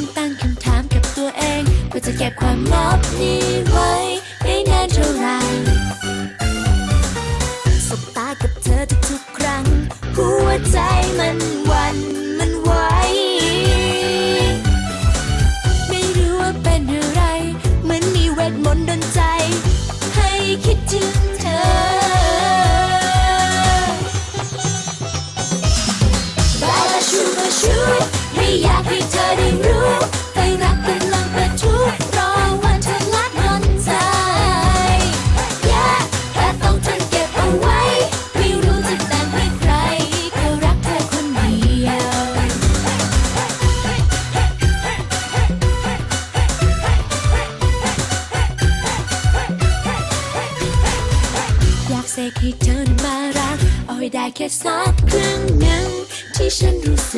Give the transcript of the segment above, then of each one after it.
ฉันตั้งคำถามก็บความลับนี้ไว้ได้นานเท่าไหร่สบตากับเธอทุกๆครั้ง หัวใจมันวันมันไหวไม่รู้ว่าเป็นอะไร เหมือนมีเวทมนต์ดนใจ ให้คิดถึงเธอบาลาชูบาชู ไม่อยากให้เธอได้รู้ไฟรักกำลังประทุรอวันเธอลัดนอนใจ Yeah แต่ต้องทนเก็บเอาไว้ ไม่รู้จะแต่งให้ใครก็รักเธอคนเดียว อยากเสกให้เธอนั้มารัก เอาให้ได้แค่สักครึ่งหนึ่งที่ฉันรู้สึก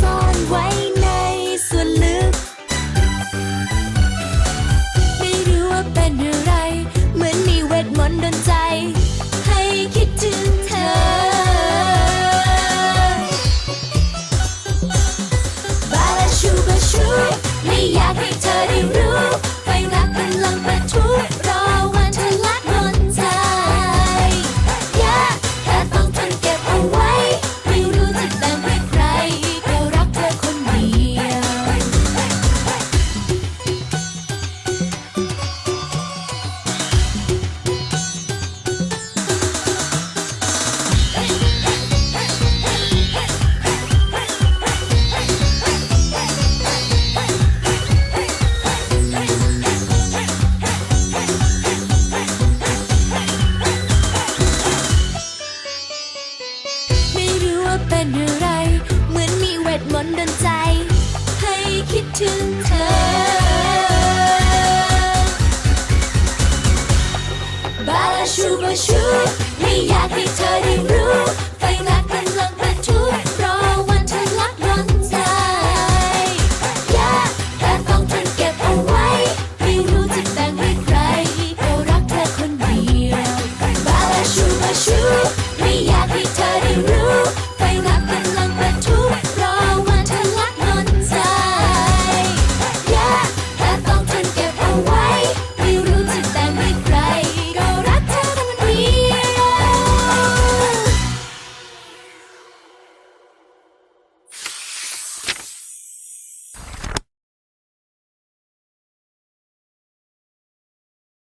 ซ่อนไว้ในส่วนลึก รู้ว่าเป็นอะไร เหมือนมีเวทมนต์ดนใจ ให้คิดถึงเธอ บาลาชูบาชูให้ยา